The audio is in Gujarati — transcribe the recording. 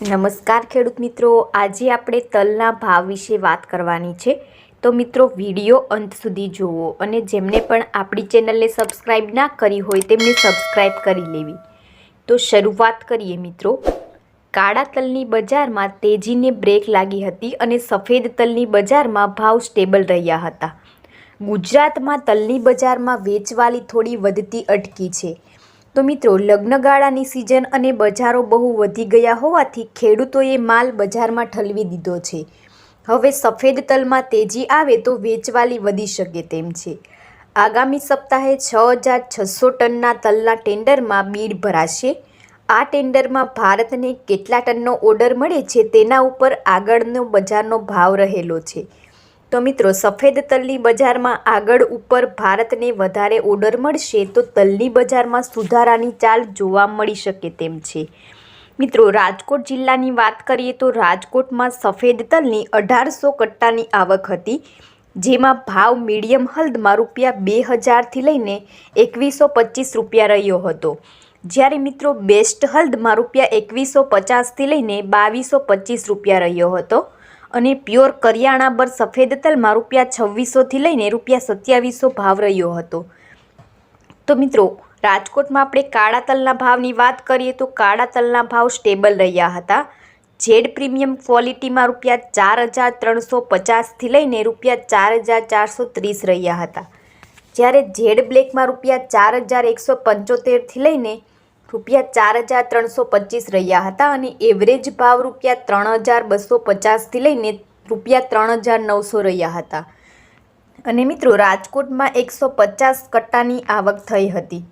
નમસ્કાર ખેડૂત મિત્રો. આજે આપણે તલના ભાવ વિશે વાત કરવાની છે. તો મિત્રો, વીડિયો અંત સુધી જુઓ અને જેમને પણ આપણી ચેનલને સબસ્ક્રાઈબ ના કરી હોય તેમને સબસ્ક્રાઈબ કરી લેવી. તો શરૂઆત કરીએ મિત્રો. કાળા તલની બજારમાં તેજીને બ્રેક લાગી હતી અને સફેદ તલની બજારમાં ભાવ સ્ટેબલ રહ્યા હતા. ગુજરાતમાં તલની બજારમાં વેચવાલી થોડી વધતી અટકી છે. તો મિત્રો, લગ્નગાળાની સિઝન અને બજારો બહુ વધી ગયા હોવાથી ખેડૂતોએ માલ બજારમાં ઠલવી દીધો છે. હવે સફેદ તલમાં તેજી આવે તો વેચવાલી વધી શકે તેમ છે. આગામી સપ્તાહે છ હજાર છસો ટનના તલના ટેન્ડરમાં બીડ ભરાશે. આ ટેન્ડરમાં ભારતને કેટલા ટનનો ઓર્ડર મળે છે તેના ઉપર આગળનો બજારનો ભાવ રહેલો છે. તો મિત્રો, સફેદ તલની બજારમાં આગળ ઉપર ભારતને વધારે ઓર્ડર મળશે તો તલની બજારમાં સુધારાની ચાલ જોવા મળી શકે તેમ છે. મિત્રો, રાજકોટ જિલ્લાની વાત કરીએ તો રાજકોટમાં સફેદ તલની અઢારસો કટ્ટાની આવક હતી, જેમાં ભાવ મીડિયમ હલ્દમાં રૂપિયા બે હજારથી લઈને એકવીસો પચીસ રૂપિયા રહ્યો હતો. જ્યારે મિત્રો, બેસ્ટ હલ્દમાં રૂપિયા એકવીસો પચાસથી લઈને બાવીસો પચીસ રૂપિયા રહ્યો હતો. અને પ્યોર કરિયાણા બર સફેદ તલમાં રૂપિયા છવ્વીસોથી લઈને રૂપિયા સત્યાવીસો ભાવ રહ્યો હતો. તો મિત્રો, રાજકોટમાં આપણે કાળા તલના ભાવની વાત કરીએ તો કાળા તલના ભાવ સ્ટેબલ રહ્યા હતા. જેડ પ્રીમિયમ ક્વોલિટીમાં રૂપિયા ચાર હજાર ત્રણસો પચાસથી લઈને રૂપિયા ચાર હજાર ચારસો ત્રીસ રહ્યા હતા. જ્યારે જેડ બ્લેકમાં રૂપિયા ચાર હજાર એકસો પંચોતેરથી લઈને રૂપિયા ચાર હજાર ત્રણસો પચીસ રહ્યા હતા અને એવરેજ ભાવ રૂપિયા ત્રણ હજાર બસો પચાસથી લઈને રૂપિયા ત્રણ હજાર નવસો રહ્યા હતા. અને મિત્રો, રાજકોટમાં એકસો પચાસ કટ્ટાની આવક થઈ હતી.